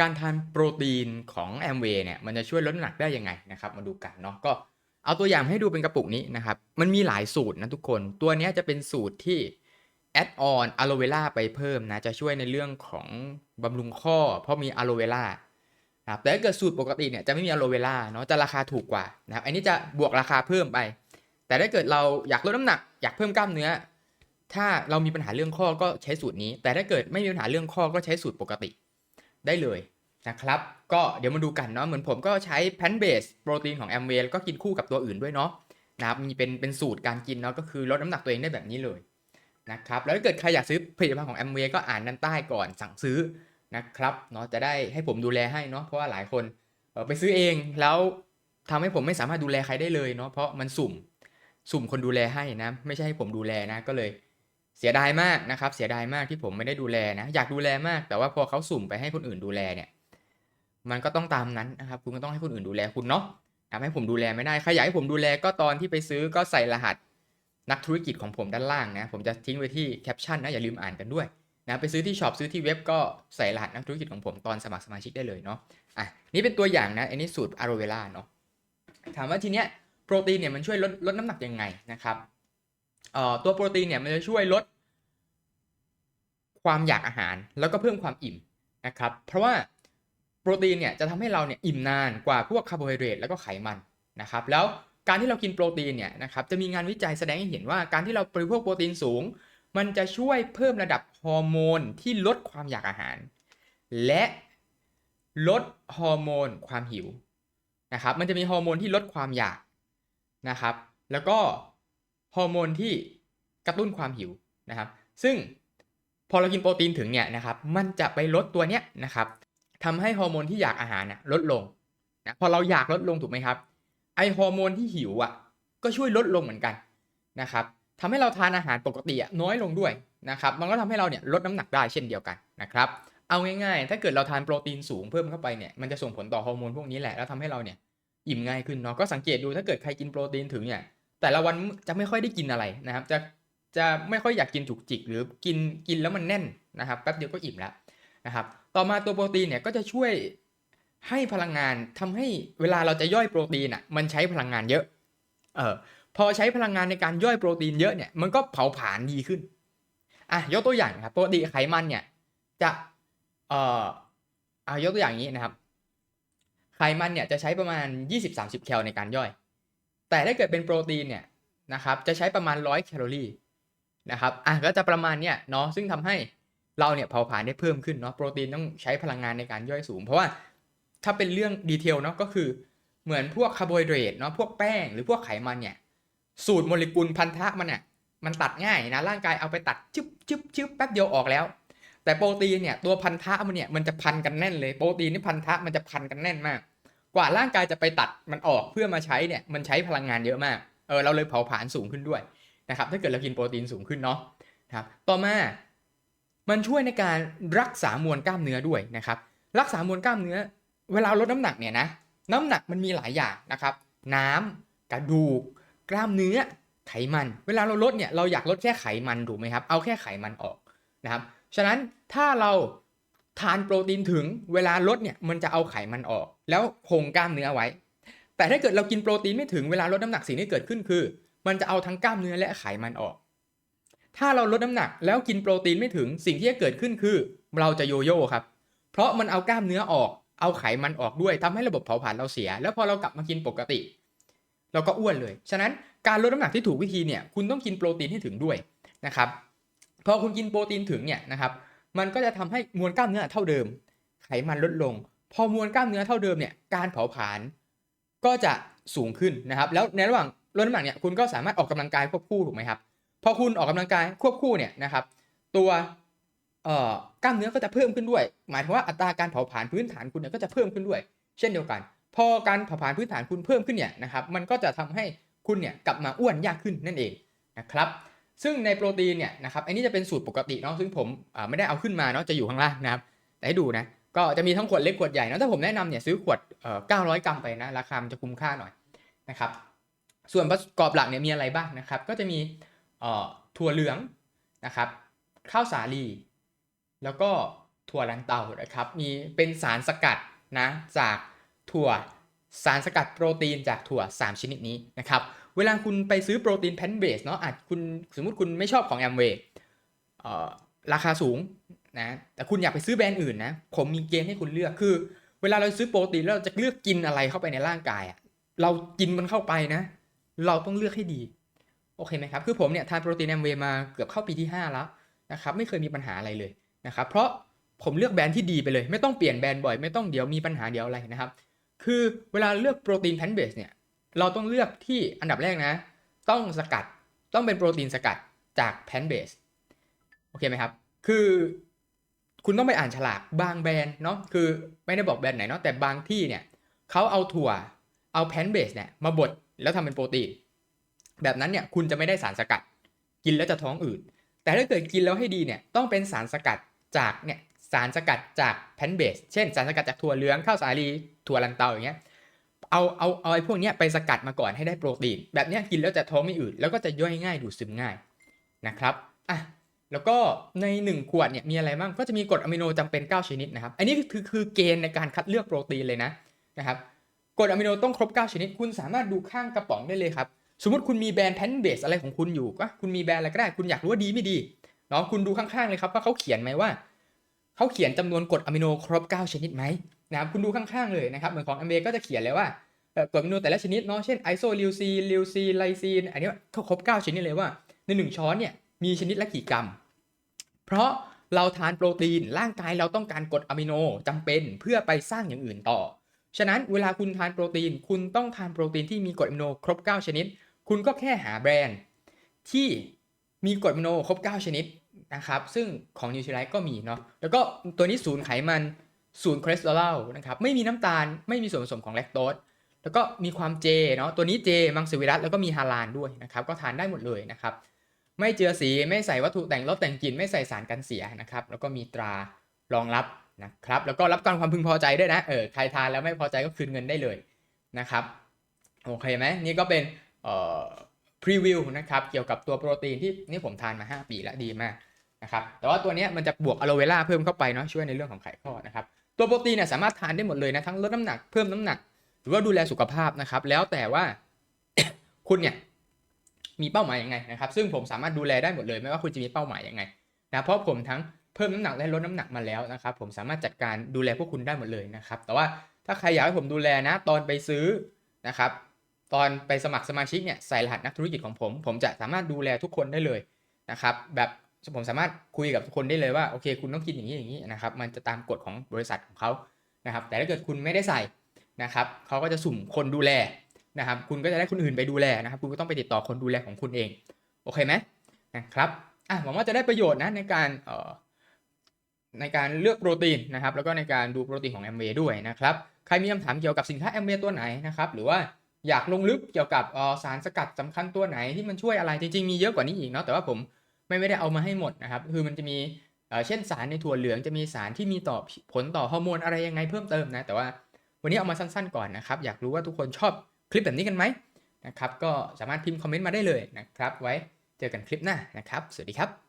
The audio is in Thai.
การทานโปรตีนของแอมเวย์เนี่ยมันจะช่วยลดน้ำหนักได้ยังไงนะครับมาดูกันเนาะก็เอาตัวอย่างให้ดูเป็นกระปุกนี้นะครับ มันมีหลายสูตรนะทุกคน ตัวนี้จะเป็นสูตรที่แอดออนอะโลเวล่าไปเพิ่มนะจะช่วยในเรื่องของบำรุงข้อ เพราะมีอะโลเวล่านะครับแต่ถ้าเกิดสูตรปกติเนี่ยจะไม่มีอะโลเวล่าเนาะจะราคาถูกกว่านะครับอันนี้จะบวกราคาเพิ่มไป แต่ถ้าเกิดเราอยากลดน้ำหนัก อยากเพิ่มกล้ามเนื้อ ถ้าเรามีปัญหาเรื่องข้อก็ใช้สูตรนี้ แต่ถ้าเกิดไม่มีปัญหาเรื่องข้อก็ใช้สูตรปกติ ได้เลยนะครับก็เดี๋ยวมาดูกันเนาะเหมือนผมก็ใช้แพนเบสโปรตีนของแอมเวลก็กินคู่กับตัวอื่นด้วยเนาะนะครับมีเป็นเป็นสูตรการกินเนาะก็คือลดน้ำหนักตัวเองได้แบบนี้เลยนะครับแล้วถ้าเกิดใครอยากซื้อผลิตภัณฑ์ของแอมเวก็อ่านด้านใต้ก่อนสั่งซื้อนะครับเนาะจะได้ให้ผมดูแลให้เนาะเพราะว่าหลายคนไปซื้อเองแล้วทำให้ผมไม่สามารถดูแลใครได้เลยเนาะเพราะมันสุ่มสุ่มคนดูแลให้นะ ไม่ใช่ให้ผมดูแลนะก็เลย เสียดายมากนะครับ เสียดายมากที่ผมไม่ได้ดูแลนะ อยากดูแลมาก แต่ว่าพอเขาสุ่มไปให้คนอื่นดูแลเนี่ย มันก็ต้องตามนั้นนะครับ คุณก็ต้องให้คนอื่นดูแลคุณเนาะทำให้ผมดูแลไม่ได้ใครอยากให้ผมดูแลก็ตอนที่ไปซื้อก็ใส่รหัสนักธุรกิจของผมด้านล่างนะ ผมจะทิ้งไว้ที่แคปชั่นนะ อย่าลืมอ่านกันด้วยนะ ไปซื้อที่ช็อปซื้อที่เว็บก็ใส่รหัสนักธุรกิจของผมตอนสมัครสมาชิกได้เลยเนาะ อะ นี่เป็นตัวอย่างนะ อันนี้สูตรอะโรเวล่าเนาะ ถามว่าทีเนี้ยโปรตีนเนี่ยมันช่วยลดลดน้ำหนักยังไงนะครับ ตัวโปรตีนเนี่ยมันจะช่วยลด ความอยากอาหารแล้วก็เพิ่มความอิ่มนะครับ เพราะว่าโปรตีนเนี่ยจะทำให้เราเนี่ยอิ่มนานกว่าพวกคาร์โบไฮเดรตแล้วก็ไขมันนะครับ แล้วการที่เรากินโปรตีนเนี่ยนะครับจะมีงานวิจัยแสดงให้เห็นว่าการที่เราบริโภคโปรตีนสูง มันจะช่วยเพิ่มระดับฮอร์โมนที่ลดความอยากอาหาร และลดฮอร์โมนความหิวนะครับ มันจะมีฮอร์โมนที่ลดความอยากนะครับ แล้วก็ ฮอร์โมนที่กระตุ้นความหิวนะครับ ซึ่งพอเรากินโปรตีนถึงเนี่ยนะครับ มันจะไปลดตัวเนี้ยนะครับทำให้ฮอร์โมนที่อยากอาหารน่ะลดลงนะพอเราอยากลดลงถูกไหมครับ ไอฮอร์โมนที่หิวอะ ก็ช่วยลดลงเหมือนกันนะครับทำให้เราทานอาหารปกติอะน้อยลงด้วยนะครับ มันก็ทำให้เราเนี่ยลดน้ำหนักได้เช่นเดียวกันนะครับ เอาง่ายๆ ถ้าเกิดเราทานโปรตีนสูงเพิ่มเข้าไปเนี่ย มันจะส่งผลต่อฮอร์โมนพวกนี้แหละ แล้วทำให้เราเนี่ยอิ่มง่ายขึ้นเนาะ ก็สังเกตดูถ้าเกิดใครกินโปรตีนถึงเนี่ย แต่ละวันจะไม่ค่อยได้กินอะไรนะครับ จะจะไม่ค่อยอยากกินจุกจิก หรือกินกินแล้วมันแน่นนะครับแป๊บเดียวก็อิ่มแล้วนะครับ ต่อมาตัวโปรตีนเนี่ยก็จะช่วยให้พลังงานทำให้เวลาเราจะย่อยโปรตีนอะมันใช้พลังงานเยอะ เออพอใช้พลังงานในการย่อยโปรตีนเยอะเนี่ยมันก็เผาผลาญดีขึ้นอะยกตัวอย่างครับปกติไขมันเนี่ยจะเอ่ออะยกตัวอย่างนี้นะครับ ไขมันเนี่ยจะใช้ประมาณ 20-30 แคลในการย่อย แต่ถ้าเกิดเป็นโปรตีนเนี่ยนะครับจะใช้ประมาณ 100 แคลอรี่นะครับอะก็จะประมาณเนี่ยเนาะซึ่งทำให้เราเนี่ยเผาผลาญได้เพิ่มขึ้นเนาะโปรตีนต้องใช้พลังงานในการย่อยสูง เพราะว่าถ้าเป็นเรื่องดีเทลเนาะก็คือเหมือนพวกคาร์โบไฮเดรตเนาะพวกแป้งหรือพวกไขมันเนี่ยสูตรโมเลกุลพันธะมันเนี่ยมันตัดง่ายนะร่างกายเอาไปตัดชึบชึบชึบแป๊บเดียวออกแล้ว แต่โปรตีนเนี่ยตัวพันธะมันเนี่ยมันจะพันกันแน่นเลยโปรตีนนี่พันธะมันจะพันกันแน่นมาก กว่าร่างกายจะไปตัดมันออกเพื่อมาใช้เนี่ยมันใช้พลังงานเยอะมากเออเราเลยเผาผลาญสูงขึ้นด้วยนะครับถ้าเกิดเรากินโปรตีนสูงขึ้นเนาะนะครับต่อมา มันช่วยในการรักษามวลกล้ามเนื้อด้วยนะครับรักษามวลกล้ามเนื้อ เวลาลดน้ำหนักเนี่ยนะน้ำหนักมันมีหลายอย่างนะครับ น้ำกระดูก กล้ามเนื้อไขมัน เวลาเราลดเนี่ยเราอยากลดแค่ไขมันถูกไหมครับเอาแค่ไขมันออกนะครับฉะนั้นถ้าเรา ทานโปรตีนถึงเวลาลดเนี่ยมันจะเอาไขมันออก แล้วคงกล้ามเนื้อไว้ แต่ถ้าเกิดเรากินโปรตีนไม่ถึงเวลาลดน้ำหนักสิ่งที่เกิดขึ้นคือ มันจะเอาทั้งกล้ามเนื้อและไขมันออก ถ้าเราลดน้ำหนักแล้วกินโปรตีนไม่ถึงสิ่งที่จะเกิดขึ้นคือ เราจะโยโย่ครับ เพราะมันเอากล้ามเนื้อออก เอาไขมันออกด้วยทำให้ระบบเผาผลาญเราเสีย แล้วพอเรากลับมากินปกติ เราก็อ้วนเลย ฉะนั้นการลดน้ำหนักที่ถูกวิธีเนี่ยคุณต้องกินโปรตีนให้ถึงด้วยนะครับพอคุณกินโปรตีนถึงเนี่ยนะครับ มันก็จะทำให้มวลกล้ามเนื้อเท่าเดิม ไขมันลดลง พอมวลกล้ามเนื้อเท่าเดิมเนี่ยการเผาผลาญก็จะสูงขึ้นนะครับ แล้วในระหว่างลดน้ำหนักเนี่ยคุณก็สามารถออกกำลังกายควบคู่ถูกไหมครับพอคุณออกกำลังกายควบคู่เนี่ยนะครับ ตัวเอ่อกล้ามเนื้อก็จะเพิ่มขึ้นด้วย หมายถึงว่าอัตราการเผาผลาญพื้นฐานคุณเนี่ยก็จะเพิ่มขึ้นด้วย เช่นเดียวกัน พอการเผาผลาญพื้นฐานคุณเพิ่มขึ้นเนี่ยนะครับ มันก็จะทำให้คุณเนี่ยกลับมาอ้วนยากขึ้นนั่นเองนะครับ ซึ่งในโปรตีนเนี่ยนะครับอันนี้จะเป็นสูตรปกติเนาะซึ่งผมไม่ได้เอาขึ้นมาเนาะจะอยู่ข้างล่างนะครับ แต่ให้ดูนะก็จะมีทั้งขวดเล็กขวดใหญ่นะถ้าผมแนะนำเนี่ยซื้อขวดเอ่อ900 กรัมไปนะราคามันจะคุ้มค่าหน่อยนะครับส่วนประกอบหลักเนี่ยมีอะไรบ้างนะครับ ก็จะมีเอ่อถั่วเหลืองนะครับข้าวสาลี แล้วก็ถั่วลันเตานะครับมีเป็นสารสกัดนะจากถั่ว สารสกัดโปรตีนจากถั่ว 3 ชนิดนี้นะครับ เวลาคุณไปซื้อโปรตีนแพนเบสเนาะอาจคุณสมมติคุณไม่ชอบของแอมเวย์ราคาสูงนะแต่คุณอยากไปซื้อแบรนด์อื่นนะผมมีเกณฑ์ให้คุณเลือกคือ เวลาเราซื้อโปรตีนแล้วเราจะเลือกกินอะไรเข้าไปในร่างกายอะเรากินมันเข้าไปนะ เราต้องเลือกให้ดีโอเคไหมครับคือผมเนี่ยทานโปรตีนแอมเวย์มาเกือบเข้าปีที่ 5 แล้วนะครับไม่เคยมีปัญหาอะไรเลยนะครับเพราะผมเลือกแบรนด์ที่ดีไปเลย ไม่ต้องเปลี่ยนแบรนด์บ่อยไม่ต้องเดี๋ยวมีปัญหาเดี๋ยวอะไรนะครับ คือเวลาเลือกโปรตีนแพนเบสเนี่ย เราต้องเลือกที่อันดับแรกนะ ต้องสกัด ต้องเป็นโปรตีนสกัดจากแพนเบส โอเคไหมครับ คือคุณต้องไปอ่านฉลากบางแบรนด์เนาะ คือไม่ได้บอกแบรนด์ไหนเนาะ แต่บางที่เนี่ยเขาเอาถั่ว เอาแพนเบสเนี่ยมาบดแล้วทำเป็นโปรตีน แบบนั้นเนี่ยคุณจะไม่ได้สารสกัด กินแล้วจะท้องอืด แต่ถ้าเกิดกินแล้วให้ดีเนี่ยต้องเป็นสารสกัดจากเนี่ย สารสกัดจากแพนเบสเช่น สารสกัดจากถั่วเหลืองข้าวสาลีถั่วลันเตาอย่างเงี้ยเอาเอาเอาไอ้พวกเนี้ยไปสกัดมาก่อนให้ได้โปรตีน แบบเนี้ยกินแล้วจะท้องไม่อืดแล้วก็จะย่อยง่ายดูดซึมง่ายนะครับอะแล้วก็ใน 1 ขวดเนี่ยมีอะไรบ้างก็จะมีกรดอะมิโนจำเป็น 9 ชนิดนะครับ อันนี้คือคือเกณฑ์ในการคัดเลือกโปรตีนเลยนะนะครับกรดอะมิโนต้องครบ 9 ชนิด คุณสามารถดูข้างกระป๋องได้เลยครับ สมมติคุณมีแบรนด์แพนเบสอะไรของคุณอยู่ก็คุณมีแบรนด์อะไรก็ได้ คุณอยากรู้ว่าดีไม่ดีเนาะคุณดูข้างๆเลยครับว่าเขาเขียนไหมว่า เขาเขียนจำนวนกรดอะมิโนครบ 9 ชนิดไหมนะครับคุณดูข้างๆเลยนะครับเหมือนของอเมก็จะเขียนเลยว่ากรดอะมิโนแต่ละชนิดเนาะเช่นไอโซลิวซีลิวซีไลซีนอันนี้เขาครบ 9 ชนิดเลยว่าใน1ช้อนเนี่ยมีชนิดละกี่กรัม เพราะเราทานโปรตีนร่างกายเราต้องการกรดอะมิโนจำเป็นเพื่อไปสร้างอย่างอื่นต่อ ฉะนั้นเวลาคุณทานโปรตีน คุณต้องทานโปรตีนที่มีกรดอะมิโนครบ 9 ชนิด คุณก็แค่หาแบรนด์ที่มีกรดอะมิโนครบ 9 ชนิด นะครับ ซึ่งของนิวทรีไลท์ก็มีเนาะแล้วก็ตัวนี้ศูนย์ไขมันศูนย์คอเลสเตอรอลนะครับไม่มีน้ำตาลไม่มีส่วนผสมของแลคโตสแล้วก็มีความเจเนาะตัวนี้เจมังสวิรัตแล้วก็มีฮาลาลด้วยนะครับก็ทานได้หมดเลยนะครับไม่เจือสีไม่ใส่วัตถุแต่งรสแต่งกลิ่นไม่ใส่สารกันเสียนะครับแล้วก็มีตรารองรับนะครับแล้วก็รับการความพึงพอใจด้วยนะเออใครทานแล้วไม่พอใจก็คืนเงินได้เลยนะครับโอเคไหมนี่ก็เป็นเอ่อพรีวิวนะครับเกี่ยวกับตัวโปรตีนที่นี่ผมทานมา 5 ปีแล้วดีมาก นะครับแต่ว่าตัวนี้มันจะบวกอะโลเวล่าเพิ่มเข้าไปเนาะช่วยในเรื่องของไขข้อนะครับตัวโปรตีนเนี่ยสามารถทานได้หมดเลยนะทั้งลดน้ำหนักเพิ่มน้ำหนัก หรือว่าดูแลสุขภาพนะครับ แล้วแต่ว่าคุณเนี่ยมีเป้าหมายยังไงนะครับซึ่งผมสามารถดูแลได้หมดเลยไม่ว่าคุณจะมีเป้าหมายยังไงนะเพราะผมทั้งเพิ่มน้ำหนักและลดน้ำหนักมาแล้วนะครับ ผมสามารถจัดการดูแลพวกคุณได้หมดเลยนะครับ แต่ว่าถ้าใครอยากให้ผมดูแลนะ ตอนไปซื้อนะครับตอนไปสมัครสมาชิกเนี่ยใส่รหัสนักธุรกิจของผม ผมจะสามารถดูแลทุกคนได้เลยนะครับแบบ ผมสามารถคุยกับทุกคนได้เลยว่าโอเค คุณต้องกินอย่างนี้อย่างนี้นะครับ มันจะตามกฎของบริษัทของเขานะครับ แต่ถ้าเกิดคุณไม่ได้ใส่นะครับเขาก็จะสุ่มคนดูแลนะครับ คุณก็จะได้คนอื่นไปดูแลนะครับ คุณก็ต้องไปติดต่อคนดูแลของคุณเอง โอเคไหมนะครับอะหวังว่าจะได้ประโยชน์นะในการเอ่อในการเลือกโปรตีนนะครับ แล้วก็ในการดูโปรตีนของ m อมเบด้วยนะครับ ใครมีคำถามเกี่ยวกับสินค้า m อมเบตัวไหนนะครับ หรือว่าอยากลงลึกเกี่ยวกับสารสกัดสำคัญตัวไหนที่มันช่วยอะไรจริงๆมีเยอะกว่านี้อีกเนาะแต่ว่าผม ไม่ไม่ได้เอามาให้หมดนะครับ คือมันจะมีเอ่อเช่นสารในถั่วเหลืองจะมีสารที่มีต่อผลต่อฮอร์โมนอะไรยังไงเพิ่มเติมนะ แต่ว่าวันนี้เอามาสั้นๆก่อนนะครับ อยากรู้ว่าทุกคนชอบคลิปแบบนี้กันไหมนะครับ ก็สามารถพิมพ์คอมเมนต์มาได้เลยนะครับ ไว้เจอกันคลิปหน้านะครับ สวัสดีครับ